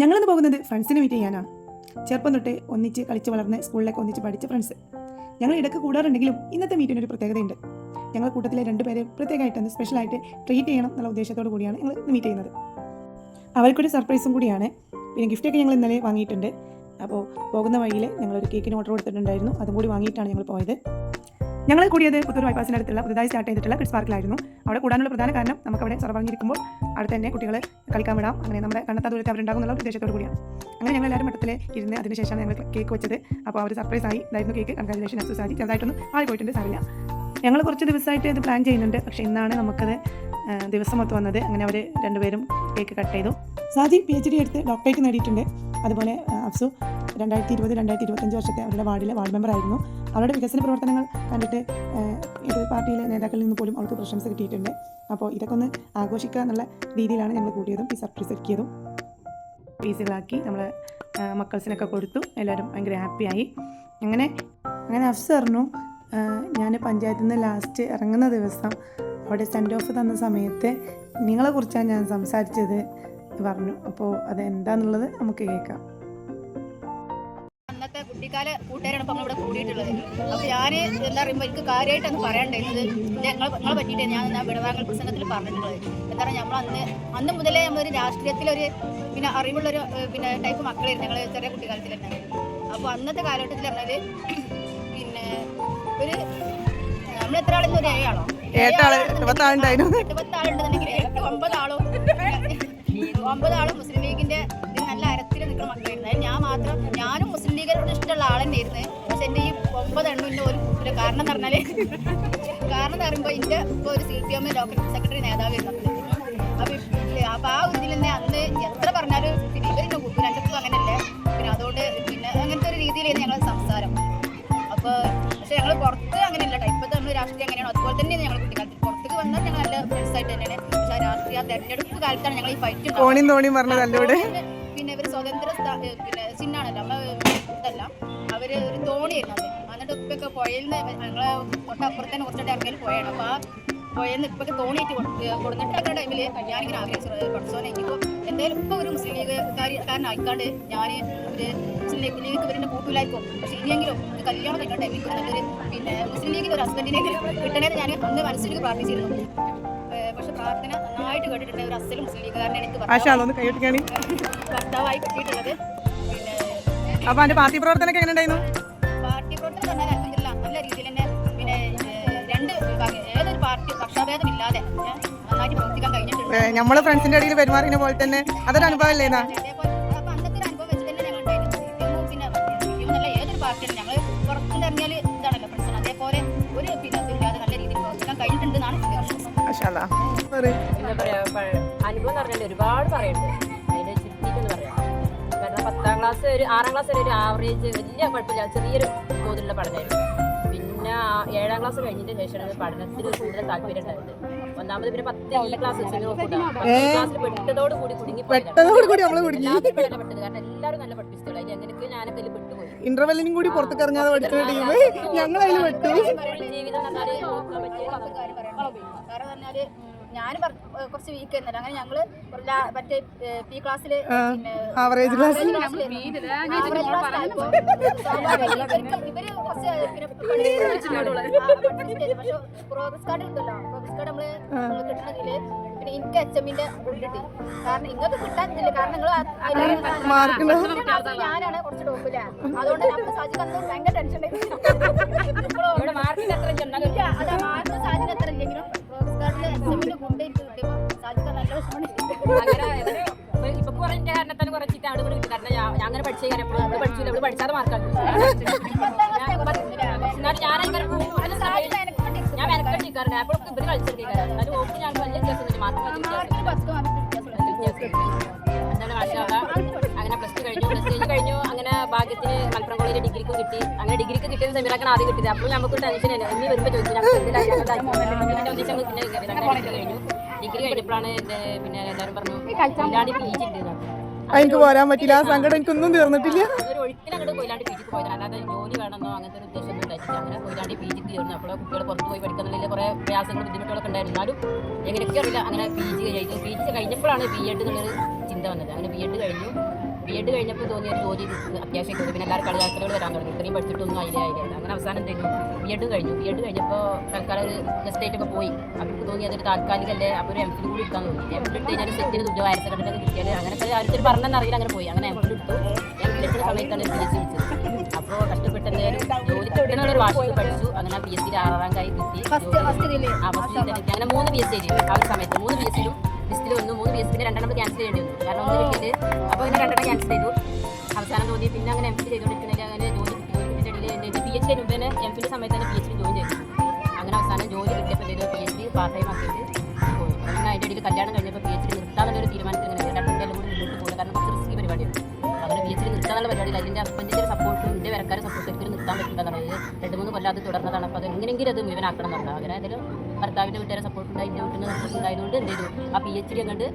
ഞങ്ങളിന്ന് പോകുന്നത് ഫ്രണ്ട്സിനെ മീറ്റ് ചെയ്യാനാണ് ചെറുപ്പം തൊട്ട് ഒന്നിച്ച് കളിച്ച് വളർന്ന് സ്കൂളിലേക്ക് ഒന്നിച്ച് പഠിച്ച ഫ്രണ്ട്സ്. ഞങ്ങൾ ഇടയ്ക്ക് കൂടാറുണ്ടെങ്കിലും ഇന്നത്തെ മീറ്റിന് ഒരു പ്രത്യേകതയുണ്ട്. ഞങ്ങൾ കൂട്ടത്തിലെ രണ്ടുപേരെ പ്രത്യേകമായിട്ടൊന്ന് സ്പെഷ്യലായിട്ട് ട്രീറ്റ് ചെയ്യണം എന്നുള്ള ഉദ്ദേശത്തോടു കൂടിയാണ് ഞങ്ങൾ ഇന്ന് മീറ്റ് ചെയ്യുന്നത്. അവർക്കൊരു സർപ്രൈസും കൂടിയാണ്. പിന്നെ ഗിഫ്റ്റൊക്കെ ഞങ്ങൾ ഇന്നലെ വാങ്ങിയിട്ടുണ്ട്. അപ്പോൾ പോകുന്ന വഴിയിൽ ഞങ്ങളൊരു കേക്കിന് ഓർഡർ കൊടുത്തിട്ടുണ്ടായിരുന്നു. അതും കൂടി വാങ്ങിയിട്ടാണ് ഞങ്ങൾ പോയത്. ഞങ്ങൾ കൂടിയത് പുത്തൂർ ബൈപ്പാസിന്റെ അടുത്തുള്ള പുതുതായി സ്റ്റാർട്ട് ചെയ്തിട്ടുള്ള കിഡ്സ് പാർക്കിലായിരുന്നു അവിടെ കൂടാനുള്ള പ്രധാന കാരണം നമുക്ക് അവിടെ സർവാങ്ങിയിരിക്കുമ്പോൾ അവിടെ തന്നെ കുട്ടികളെ കളിക്കാൻ വിടാം. അങ്ങനെ നമ്മുടെ കണ്ണത്താ ദൂരത്ത് അവരുണ്ടാകും എന്നുള്ള ഉദ്ദേശത്തോടു കൂടിയാണ്. അങ്ങനെ ഞങ്ങൾ എല്ലാവരും മട്ടത്തിൽ ഇരുന്ന് അതിനുശേഷമാണ് ഞങ്ങൾ കേക്ക് വെച്ചത്. അപ്പോൾ അവർ സർപ്രൈസ് ആയി ഇതായിരുന്നു കേക്ക് കൺഗ്രാജുലേഷൻ അസു സാജി. ചെറുതായിട്ടൊന്നും ആയി പോയിട്ടുണ്ട് സാറില്ല ഞങ്ങൾ കുറച്ച് ദിവസമായിട്ട് ഇത് പ്ലാൻ ചെയ്യുന്നുണ്ട്. പക്ഷേ ഇന്നാണ് നമുക്കത് ദിവസം മൊത്തം വന്നത്. അങ്ങനെ അവർ രണ്ടുപേരും കേക്ക് കട്ട് ചെയ്തു. സാജി പി എച്ച് ഡി എടുത്ത് ഡോക്ടറേറ്റ് നേടിയിട്ടുണ്ട്. അതുപോലെ അഫ്സു രണ്ടായിരത്തി ഇരുപത് രണ്ടായിരത്തി ഇരുപത്തഞ്ച് വർഷത്തെ അവരുടെ വാർഡിലെ വാർഡ് മെമ്പർ ആയിരുന്നു. അവരുടെ വികസന പ്രവർത്തനങ്ങൾ കണ്ടിട്ട് ഇത് പാർട്ടിയിലെ നേതാക്കളിൽ നിന്ന് പോലും അവൾക്ക് പ്രശംസ കിട്ടിയിട്ടുണ്ട്. അപ്പോൾ ഇതൊക്കെ ഒന്ന് ആഘോഷിക്കുക എന്നുള്ള രീതിയിലാണ് ഞങ്ങൾ കൂടിയതും ഈ സർപ്രൈസ് ഒരുക്കിയതും. പീസുകളാക്കി നമ്മൾ മക്കൾസിനൊക്കെ കൊടുത്തു. എല്ലാവരും ഭയങ്കര ഹാപ്പിയായി. അങ്ങനെ അങ്ങനെ അഫ്സ് പറഞ്ഞു ഞാൻ പഞ്ചായത്തിൽ നിന്ന് ലാസ്റ്റ് ഇറങ്ങുന്ന ദിവസം അവിടെ സെൻഡ് ഓഫ് തന്ന സമയത്ത് നിങ്ങളെക്കുറിച്ചാണ് ഞാൻ സംസാരിച്ചത് പറഞ്ഞു. അപ്പോൾ അത് എന്താണെന്നുള്ളത് നമുക്ക് കേൾക്കാം. കുട്ടിക്കാല കൂട്ടുകാരാണ് ഇപ്പം ഇവിടെ കൂടിയിട്ടുള്ളത്. അപ്പൊ ഞാൻ എന്താ പറയുമ്പോൾ എനിക്ക് കാര്യമായിട്ട് ഒന്ന് പറയണ്ടായിരുന്നത് ഞങ്ങൾ ഞങ്ങളെ പറ്റിയിട്ട് ഞാൻ എന്നാ വിടവാങ്ങൽ പ്രസംഗത്തിൽ പറഞ്ഞിട്ടുള്ളത്. എന്താ പറയുക നമ്മൾ അന്ന് അന്ന് മുതലേ നമ്മളൊരു രാഷ്ട്രീയത്തിലൊരു പിന്നെ അറിവുള്ളൊരു പിന്നെ ടൈപ്പ് മക്കളായിരുന്നു ഞങ്ങൾ ചെറിയ കുട്ടിക്കാലത്തിൽ തന്നെ അപ്പോൾ അന്നത്തെ കാലഘട്ടത്തിൽ പറഞ്ഞാൽ പിന്നെ ഒരു നമ്മൾ എത്ര ആളെന്ന് ഒരു ഏഴാളോ എട്ടാൾ എട്ടുപത്താളുണ്ടെന്നുണ്ടെങ്കിൽ ഈ എണ്ണം ഇന്നെ ഒരു കൂട്ടില്ല കാരണം എന്ന് പറഞ്ഞാൽ കാരണം എന്ന് പറയുമ്പോൾ ഇന്ത്യ ഇപ്പോൾ ഒരു C P M local secretary നേതാവ് അപ്പം ഇ- അപ്പൊ ആ ഒരു ഇതിൽ തന്നെ അന്ന് എത്ര പറഞ്ഞാലും പിന്നെ ഇവരെന്നെ കൂട്ടും രണ്ടുപേർക്കും അങ്ങനെയല്ലേ? പിന്നെ അതുകൊണ്ട് പിന്നെ അങ്ങനത്തെ ഒരു രീതിയിലായിരുന്നു ഞങ്ങളുടെ സംസാരം. അപ്പോൾ പക്ഷെ ഞങ്ങൾ പുറത്ത് അങ്ങനെയല്ല ഇപ്പോഴത്തെ നമ്മൾ രാഷ്ട്രീയം അങ്ങനെയാണ് അതുപോലെ തന്നെയാണ് ഞങ്ങൾ കുട്ടിക്കാലത്ത്. പുറത്തേക്ക് വന്നാൽ ഞങ്ങൾ നല്ല ഫ്രണ്ട്സായിട്ട് തന്നെയാണ്. പക്ഷെ ആ രാഷ്ട്രീയ തെരഞ്ഞെടുപ്പ് കാലത്താണ് ഞങ്ങൾ ഈ ഫൈറ്റ് പിന്നെ ഇവർ സ്വതന്ത്ര പിന്നെ ചിഹ്നമാണല്ലോ. നമ്മളെ ഇതല്ല. അവർ ഒരു തോണിയായിരുന്നു അത്. ഇപ്പൊക്കെ പുഴയിൽ നിന്ന് ഞങ്ങളെ തൊട്ടപ്പുറത്ത് തന്നെ കുറച്ചിട്ട് ഇറങ്ങിയാൽ പുഴയാണ് അപ്പൊ ആ പുഴയിൽ നിന്ന് ഇപ്പൊക്കെ തോണിയിട്ട് കൊടുത്തിട്ട് ആ ടൈമിൽ ഞാനിങ്ങനെ ആഗ്രഹിച്ചത് പഠിച്ചോനെ. ഇനിയിപ്പോ എന്തായാലും ഇപ്പൊ ഒരു മുസ്ലിം ലീഗ് കാരനായിക്കാണ്ട് ഞാൻ ഒരു മുസ്ലിം ലീഗ് ലീഗ് ഇവരുടെ കൂട്ടിലായിരിക്കും പക്ഷെ ഇനിയെങ്കിലും കല്യാണം കഴിക്കാൻ ടൈമിൽ നല്ലൊരു പിന്നെ മുസ്ലിം ലീഗിൽ ഒരു ഹസ്ബൻഡിനെങ്കിലും കിട്ടണേന്ന് ഞാൻ അന്ന് മനസ്സിലേക്ക് പ്രാർത്ഥിച്ചിരുന്നു. പക്ഷെ പ്രാർത്ഥന നന്നായിട്ട് കേട്ടിട്ടുണ്ട് ഒരു അസലും മുസ്ലിം ലീഗുകാരനെ എനിക്ക് ഭർത്താവായി. കിട്ടിയിട്ടുള്ളത്. പിന്നെ അപ്പൊ അതിന്റെ പാർട്ടി പ്രവർത്തനമൊക്കെ എങ്ങനെ ഉണ്ടായിരുന്നു? പറഞ്ഞാൽ അൽഹംദുലില്ലാ നല്ല രീതിയിൽ തന്നെ പിന്നെ രണ്ട് വിഭാഗം ഏതൊരു പാർട്ടി പക്ഷാഭേദമില്ലാതെ നന്നായിട്ട് പ്രവർത്തിക്കാൻ കഴിഞ്ഞിട്ടുണ്ട്. നമ്മളെ ഫ്രണ്ട്സിന്റെ ഇടയിൽ പെരുമാറിയ പോലെ തന്നെ അതൊരു അനുഭവം അല്ലേ അതേപോലെ അപ്പൊ അന്നത്തെ ഒരു അനുഭവം വെച്ച് തന്നെ ഞങ്ങൾ പിന്നെ ഏതൊരു പാർട്ടിയാണ് ഞങ്ങൾ പുറത്തുനിന്ന് ഇറങ്ങിയാൽ ഇതാണല്ലോ ഫ്രണ്ട്സ് അതേപോലെ ഒരു പിന്നെ നല്ല രീതിയിൽ പ്രവർത്തിക്കാൻ കഴിഞ്ഞിട്ടുണ്ടെന്നാണ് എന്റെ വിശ്വാസം. എന്താ പറയാ പ- അനുഭവം എന്ന് പറഞ്ഞാൽ ഒരുപാട് പറയുന്നുണ്ട്. പത്താം ക്ലാസ് ഒരു ആറാം ക്ലാസ് വരെ ഒരു ആവറേജ് വലിയ കുഴപ്പമില്ല. ചെറിയൊരു തോതിലുള്ള പഠനമായിരുന്നു. പിന്നെ ഏഴാം ക്ലാസ് കഴിഞ്ഞതിന് ശേഷമാണ് പഠനത്തിൽ കൂടുതൽ താല്പര്യം ഉണ്ടായത് ഒന്നാമത് പിന്നെ പത്ത് എല്ലാ ക്ലാസ് ക്ലാസ്സിൽ പെട്ടതോട് കൂടി കുടുങ്ങി പെട്ടതോട് കൂടി കുടുങ്ങി. പെട്ടത് പെട്ടത്. കാരണം എല്ലാവരും നല്ല പഠിപ്പിച്ചിട്ടുള്ള എങ്ങനെയൊക്കെ ഞാനൊക്കെ അതിൽ പെട്ടുപോയി. ഇന്റർവെല്ലിനും കൂടി പുറത്തേക്ക് ഇറങ്ങാതെ പഠിക്കുന്ന ടീം ഞങ്ങൾ അതിൽ പെട്ടു. ജീവിതം നോക്കാൻ പറ്റിയ. കാരണം പറഞ്ഞാൽ ഞാൻ കുറച്ച് വീക്ക് ആയിരുന്നു അങ്ങനെ ഞങ്ങൾ മറ്റേ പി ക്ലാസ്സിൽ പിന്നെ ആവറേജ് ക്ലാസ് ഇവർ കുറച്ച്. പക്ഷെ പ്രോഗ്രസ് കാർഡ് ഉണ്ടല്ലോ. പ്രോഗ്രസ് കാർഡ് നമ്മൾ നമ്മൾ കിട്ടുന്നതിൽ പിന്നെ എനിക്ക് എച്ച് എമ്മിന്റെ കിട്ടി. കാരണം കിട്ടാനില്ല കാരണം നിങ്ങൾ? ഞാനാണ് കുറച്ച് ടോപ്പില്ല അതുകൊണ്ട് നമ്മൾ സാജിക്ക് അന്ന് ഭയങ്കര ടെൻഷൻ അങ്ങനെ പഠിച്ചു എപ്പോഴും പഠിച്ചില്ല. ഇവിടെ പഠിച്ചാതെ മാർക്കാണ് എന്നാലും ഞാൻ ഞാൻ മെനക്കെട്ട് നിൽക്കാറുണ്ട് അപ്പോൾ ഇവർ കളിച്ചിരിക്കാറ് എന്നാലും ഓർക്ക് ഞാൻ വലിയ വ്യത്യാസമൊന്നുമില്ല. മാർക്ക് മാർക്ക് വ്യത്യാസമുണ്ട്. എന്താണ് മാഷാള്ള ഭാഗ്യത്തിന് മലപ്പുറം കോളേജിൽ ഡിഗ്രിക്ക് കിട്ടി. അങ്ങനെ ഡിഗ്രിക്ക് കിട്ടിയത് സെമിനാക്കാൻ ആദ്യം കിട്ടിയത്. അപ്പോൾ നമുക്ക് ടെൻഷൻ ഇനി വരുമ്പോൾ ചോദിച്ചു കഴിഞ്ഞു. ഡിഗ്രി കഴിഞ്ഞപ്പോഴാണ് പിന്നെ എല്ലാവരും പറഞ്ഞു കൊയിലാണ്ടി പി ജി ഉണ്ട്. എനിക്ക് പോരാൻ പറ്റില്ല. ആ സങ്കടം എനിക്കൊന്നും തീർന്നിട്ടില്ല. ഒരു ഒഴുക്കിനങ്ങോട്ട് കൊയിലാണ്ടി പി ജിക്ക് പോയതാണ്. അല്ലാതെ ജോലി വേണമെന്നോ അങ്ങനത്തെ ഒരു ഉദ്ദേശം ഉണ്ടായിട്ടില്ല. അങ്ങനെ കൊയിലാണ്ടി പി ജിക്ക് ചേർന്നു അപ്പോൾ കുട്ടികൾ പുറത്ത് പോയി പഠിക്കുന്നില്ല കുറേ പ്രയാസങ്ങളും ബുദ്ധിമുട്ടുകളൊക്കെ ഉണ്ടായിരുന്നു. എന്നാലും എങ്ങനെയൊക്കെ അറിയില്ല. അങ്ങനെ പി ജി കഴിഞ്ഞു. പി ജി കഴിഞ്ഞപ്പോഴാണ് ബി എഡ് എന്നുള്ളൊരു ചിന്ത വന്നത്. അങ്ങനെ ബി എഡ് കഴിഞ്ഞു. എഡ് കഴിഞ്ഞപ്പോൾ തോന്നിയ ജോലി അത്യാവശ്യം കിട്ടും. പിന്നെ എല്ലാവരും കളിയാക്കലുകൾ വരാൻ തുടങ്ങി. ഇത്രയും പഠിച്ചിട്ടൊന്നും അതിലേ ആയില്ല. അങ്ങനെ അവസാനം എന്തെങ്കിലും ബി എഡ് കഴിഞ്ഞു. ബി എഡ് കഴിഞ്ഞപ്പോൾ തൽക്കാലം ഒരു ഗസ്റ്റായിട്ടൊക്കെ പോയി. അവർക്ക് തോന്നി അതൊരു താൽക്കാലികല്ലേ അപ്പോൾ ഒരു എം ഫിൽ കൂടി എടുക്കാൻ തോന്നി. എം ഫിൽ ഇട്ട് കഴിഞ്ഞാൽ സെറ്റിന് തുല്യ ഹയർ സെക്കൻഡറി കിട്ടിയാൽ അങ്ങനെ ആർക്കൊരു പറഞ്ഞെന്ന് അറിയില്ല അങ്ങനെ പോയി. അങ്ങനെ എം ഫിൽ എടുത്തു എം ഫിൽ എടുക്കുന്ന സമയത്താണ് സി വിളിച്ചത് അപ്പോൾ കഷ്ടപ്പെട്ട് എന്തായാലും ജോലി കിട്ടുന്നുള്ള വാശിക്ക് പഠിച്ചു. അങ്ങനെ പി എസ് സി ആറാം കായി കിട്ടി. ആ ഫസ്റ്റ് അങ്ങനെ മൂന്ന് പി എസ് സി ആ ഒരു സമയത്ത്. പി എസ് സിയിലും ലിസ്റ്റിൽ വന്നു മൂന്ന് പി എസ് സിന്റെ രണ്ടെണ്ണം ക്യാൻസൽ ചെയ്യേണ്ടി വന്നു. കാരണം ഒന്ന് കിട്ടിയത് അപ്പോൾ പിന്നെ രണ്ടെണ്ണം ക്യാൻസൽ ചെയ്തു. അവസാനം തോന്നി പിന്നെ അങ്ങനെ എം പി ചെയ്തുകൊണ്ടിരിക്കുന്നതിൽ അങ്ങനെ ജോലി കിട്ടി. ജോലി കിട്ടിയിട്ടില്ല പി എച്ച് മുമ്പ് തന്നെ എം പിന്റെ സമയത്ത് തന്നെ പി എച്ച് ഡി ജോയിൻ ചെയ്തു. അങ്ങനെ അവസാനം ജോലി കിട്ടിയപ്പോൾ ചെയ്തു P H D part time ആക്കിയിട്ട് അങ്ങനെ അതിന്റെ ഇടയിൽ കല്യാണം കഴിഞ്ഞപ്പോൾ പി എച്ച് ഡി നിർത്താമെന്നൊരു തീരുമാനത്തിൽ ഇങ്ങനെ രണ്ടും എല്ലാം കൂടി മുന്നോട്ട് പോകുന്നത് കാരണം കുറച്ച് റിസ്കി പരിപാടിയാണ്. അങ്ങനെ പി എച്ച് ഡി നിർത്താനുള്ള പരിപാടിയിൽ അതിന്റെ ഹസ്ബൻഡിന്റെ സപ്പോർട്ടും എന്റെ വരക്കാരെ സപ്പോർട്ട് ഒരിക്കലും നിർത്താൻ പറ്റില്ല. എന്നുള്ളത് രണ്ട് മൂന്ന് കൊല്ലം അത് തുടർന്നതാണ്. അപ്പോൾ അത് എങ്ങനെയെങ്കിലും അത് മുഴുവനാക്കണം എന്നുള്ളത് അങ്ങനെ അതിൽ ഭർത്താവിന്റെ വീട്ടുകാരെ സപ്പോർട്ട് ഉണ്ടായി എന്റെ വീട്ടിൽ സപ്പോർട്ട് ഉണ്ടായതുകൊണ്ട് എന്ത് ചെയ്തു? ആ പി എച്ച് ഡി അങ്ങോട്ട്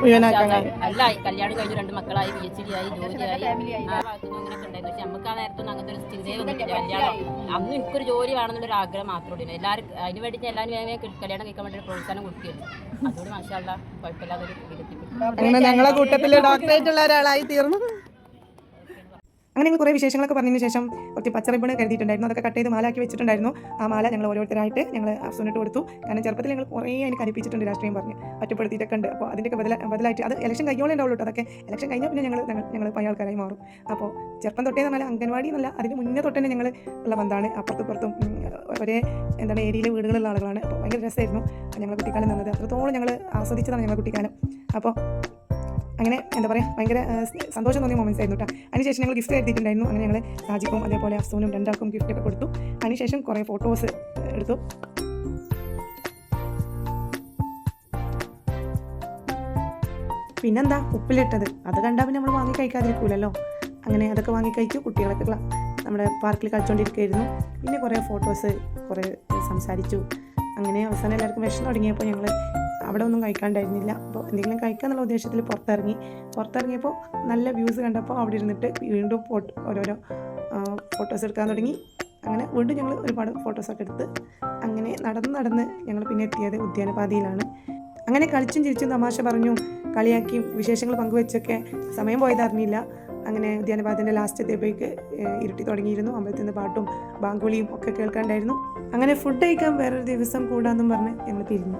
മുഴുവനാക്കാൻ അല്ല കല്യാണം കഴിഞ്ഞു രണ്ട് മക്കളായി പി എച്ച് ഡി ആയി ജോലിയായി ആ ഭാഗത്തുനിന്ന് അങ്ങനെയൊക്കെ ഉണ്ടായിരുന്നു പക്ഷെ നമുക്ക് ആ നേരത്തൊന്നും അങ്ങനത്തെ ഒരു ചിന്തയെ വന്നിട്ടില്ല കല്യാണം. അന്ന് എനിക്കൊരു ജോലി വേണമെന്നുള്ള ഒരു ആഗ്രഹം മാത്രമേ ഉള്ളൂ. എല്ലാവരും അതിന് വേണ്ടി എല്ലാവരും കല്യാണം കഴിക്കാൻ വേണ്ടി ഒരു പ്രോത്സാഹനം കൊടുക്കുകയാണ് അതുകൊണ്ട് മാഷാല്ല കുഴപ്പമില്ലാതെ ഒരു ഇതിലെത്തിപ്പെട്ടു അങ്ങനെ ഞങ്ങളെ കൂട്ടത്തിൽ ഡോക്ടറായിട്ടുള്ള ഒരാളായി തീർന്നു. അങ്ങനെ ഞങ്ങൾ കുറേ വിശേഷങ്ങളൊക്കെ പറഞ്ഞതിന് ശേഷം കുറച്ച് പച്ചറിബണ് കരുതിയിട്ടുണ്ടായിരുന്നു. അതൊക്കെ കട്ട് ചെയ്ത് മാലാക്കി വെച്ചിട്ടുണ്ടായിരുന്നു. ആ മാല ഞങ്ങൾ ഓരോരുത്തരായിട്ട് ഞങ്ങൾ അഫ്സോനിട്ട് കൊടുത്തു. കാരണം ചെറുപ്പത്തിൽ ഞങ്ങൾ കുറേ അതിന് കലിപ്പിച്ചിട്ടുണ്ട് രാഷ്ട്രീയം പറഞ്ഞ്. ഒറ്റപ്പെടുത്തിയിട്ടൊക്കെ ഉണ്ട്. അപ്പോൾ അതിന്റെയൊക്കെ ബദല ബദലായിട്ട് അത് ഇലക്ഷൻ കഴിഞ്ഞോളേ ഉണ്ടാവുള്ളൂ അതൊക്കെ ഇലക്ഷൻ കഴിഞ്ഞാൽ പിന്നെ ഞങ്ങൾ ഞങ്ങൾ പഴയ ആൾക്കാരായി മാറും. അപ്പോൾ ചെറുപ്പം തൊട്ടേ പറഞ്ഞാൽ അംഗൻവാടി എന്നല്ല അതിന് മുന്നേ തൊട്ടേ ഞങ്ങൾ ഉള്ള ബന്ധമാണ് അപ്പുറത്തും പുറത്തും ഒരേ എന്താണ് ഏരിയയിലെ വീടുകളുള്ള ആളുകളാണ്. അപ്പോൾ ഭയങ്കര രസമായിരുന്നു. ഞങ്ങൾ കുട്ടിക്കാലം നിന്നത് അത്രത്തോളം ഞങ്ങൾ ആസ്വദിച്ചതാണ് ഞങ്ങൾ കുട്ടിക്കാലം. അപ്പോൾ അങ്ങനെ എന്താ പറയുക ഭയങ്കര സന്തോഷം തോന്നിയ മൊമെൻസ് ആയിരുന്നു കേട്ടോ അതിനുശേഷം ഞങ്ങൾ ഗിഫ്റ്റ് എഴുതിയിട്ടുണ്ടായിരുന്നു അങ്ങനെ ഞങ്ങൾ രാജിക്കും അതേപോലെ അഫ്സൂനും രണ്ടാൾക്കും ഗിഫ്റ്റ് ഒക്കെ കൊടുത്തു. അതിനുശേഷം കുറേ ഫോട്ടോസ് എടുത്തു. പിന്നെന്താ ഉപ്പിലിട്ടത്. അത് കണ്ടാൽ പിന്നെ നമ്മൾ വാങ്ങി കഴിക്കാതിരിക്കൂലല്ലോ. അങ്ങനെ അതൊക്കെ വാങ്ങി കഴിച്ചു. കുട്ടികളൊക്കെ നമ്മുടെ പാർക്കിൽ കളിച്ചുകൊണ്ടിരിക്കുകയായിരുന്നു പിന്നെ കുറേ ഫോട്ടോസ് കുറേ സംസാരിച്ചു. അങ്ങനെ അവസാനം എല്ലാവർക്കും വിഷം തുടങ്ങിയപ്പോൾ ഞങ്ങൾ അവിടെ ഒന്നും കഴിക്കാണ്ടായിരുന്നില്ല. അപ്പോൾ എന്തെങ്കിലും കഴിക്കാന്നുള്ള ഉദ്ദേശത്തിൽ പുറത്തിറങ്ങി. പുറത്തിറങ്ങിയപ്പോൾ നല്ല വ്യൂസ് കണ്ടപ്പോൾ അവിടെ ഇരുന്നിട്ട് വീണ്ടും ഫോട്ടോ ഓരോരോ ഫോട്ടോസ് എടുക്കാൻ തുടങ്ങി. അങ്ങനെ വീണ്ടും ഞങ്ങൾ ഒരുപാട് ഫോട്ടോസൊക്കെ എടുത്ത് അങ്ങനെ നടന്ന് നടന്ന് ഞങ്ങൾ പിന്നെ എത്തിയത് ഉദ്യാനപാതിയിലാണ്. അങ്ങനെ കളിച്ചും ചിരിച്ചും തമാശ പറഞ്ഞും കളിയാക്കിയും വിശേഷങ്ങൾ പങ്കുവെച്ചൊക്കെ സമയം പോയതറിഞ്ഞില്ല അങ്ങനെ ഉദ്യാനപാതത്തിന്റെ ലാസ്റ്റ് എത്തിയപ്പോഴേക്ക് ഇരുട്ടി തുടങ്ങിയിരുന്നു. അമ്പലത്തിൽ നിന്ന് പാട്ടും ബാങ്കുളിയും ഒക്കെ കേൾക്കാണ്ടായിരുന്നു. അങ്ങനെ ഫുഡ് കഴിക്കാൻ വേറൊരു ദിവസം കൂടാന്നും പറഞ്ഞ് ഞങ്ങൾ പിരിഞ്ഞു.